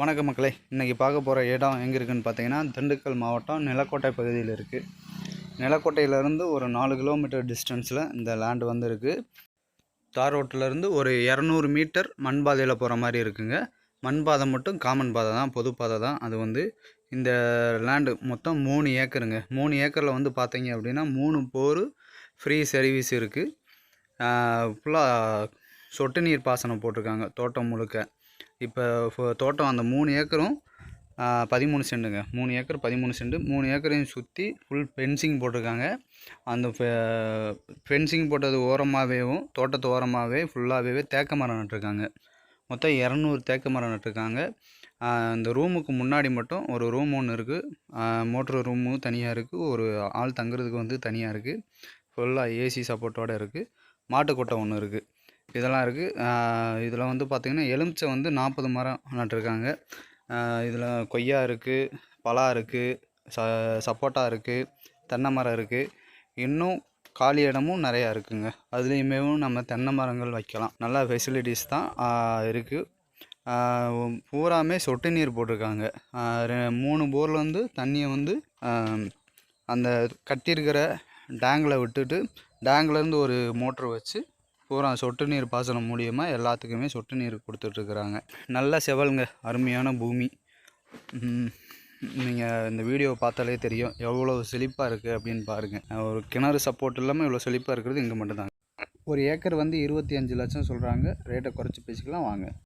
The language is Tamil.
வணக்கம் மக்களே. இன்றைக்கி பார்க்க போகிற இடம் எங்கே இருக்குதுன்னு பார்த்தீங்கன்னா திண்டுக்கல் மாவட்டம் நிலக்கோட்டை பகுதியில் இருக்குது நிலக்கோட்டையிலேருந்து ஒரு நாலு கிலோமீட்டர் டிஸ்டன்ஸில் இந்த லேண்ட் வந்து இருக்குது தார் ரோட்டிலேருந்து ஒரு இரநூறு மீட்டர் மண் பாதையில் போகிற மாதிரி இருக்குங்க. மண் பாதை மட்டும் காமன் பாதை தான் பொது பாதை தான். அது வந்து இந்த லேண்டு மொத்தம் மூணு ஏக்கருங்க. மூணு ஏக்கரில் வந்து பார்த்தீங்க அப்படின்னா மூணு போர் ஃப்ரீ சர்வீஸ் இருக்குது ஃபுல்லாக சொட்டு நீர் பாசனம் போட்டிருக்காங்க தோட்டம் முழுக்க. இப்போ தோட்டம் அந்த மூணு ஏக்கரும் பதிமூணு செண்டுங்க. மூணு ஏக்கர் பதிமூணு சென்ட் மூணு ஏக்கரையும் சுற்றி ஃபுல் ஃபென்சிங் போட்டிருக்காங்க. அந்த ஃபென்சிங் போட்டது ஓரமாகவேவும் தோட்டத்து ஓரமாகவே ஃபுல்லாகவே தேக்க மரம் நட்டுருக்காங்க. மொத்தம் இரநூறு தேக்க மரம் நட்டுருக்காங்க. அந்த ரூமுக்கு முன்னாடி மட்டும் ஒரு ரூம் ஒன்று இருக்குது மோட்ரு ரூமு தனியாக இருக்குது ஒரு ஆள் தங்குறதுக்கு வந்து தனியாக இருக்குது ஃபுல்லாக ஏசி சப்போர்ட்டோடு இருக்குது மாட்டுக்கொட்டை ஒன்று இருக்குது இதெல்லாம் இருக்குது இதில் வந்து பார்த்திங்கன்னா எலுமிச்சை வந்து நாற்பது மரம் நட்டிருக்காங்க. இதில் கொய்யா இருக்குது பலா இருக்குது ச சப்போட்டா இருக்குது தென்னை மரம் இருக்குது இன்னும் காலி இடமும் நிறையா இருக்குங்க. அதுலேயுமேவும் நம்ம தென்னை மரங்கள் வைக்கலாம். நல்ல ஃபெசிலிட்டிஸ் தான் இருக்குது பூராமே சொட்டு நீர் போட்டிருக்காங்க. ரெ- மூணு போரில் வந்து தண்ணியை வந்து அந்த கட்டியிருக்கிற டேங்கில் விட்டுட்டு டேங்க்லேருந்து ஒரு மோட்ரு வச்சு பூரா சொட்டு நீர் பாசனம் மூலியமாக எல்லாத்துக்குமே சொட்டு நீர் கொடுத்துட்ருக்குறாங்க. நல்ல செவலுங்க அருமையான பூமி. நீங்கள் இந்த வீடியோவை பார்த்தாலே தெரியும். எவ்வளோ செழிப்பாக இருக்குது அப்படின்னு பாருங்கள் ஒரு கிணறு சப்போர்ட் இல்லாமல் இவ்வளோ செழிப்பாக இருக்கிறது இங்கே மட்டும்தாங்க. ஒரு ஏக்கர் வந்து இருபத்தி அஞ்சு லட்சம் சொல்கிறாங்க ரேட்டை குறைச்சி பேசிக்கலாம் வாங்க.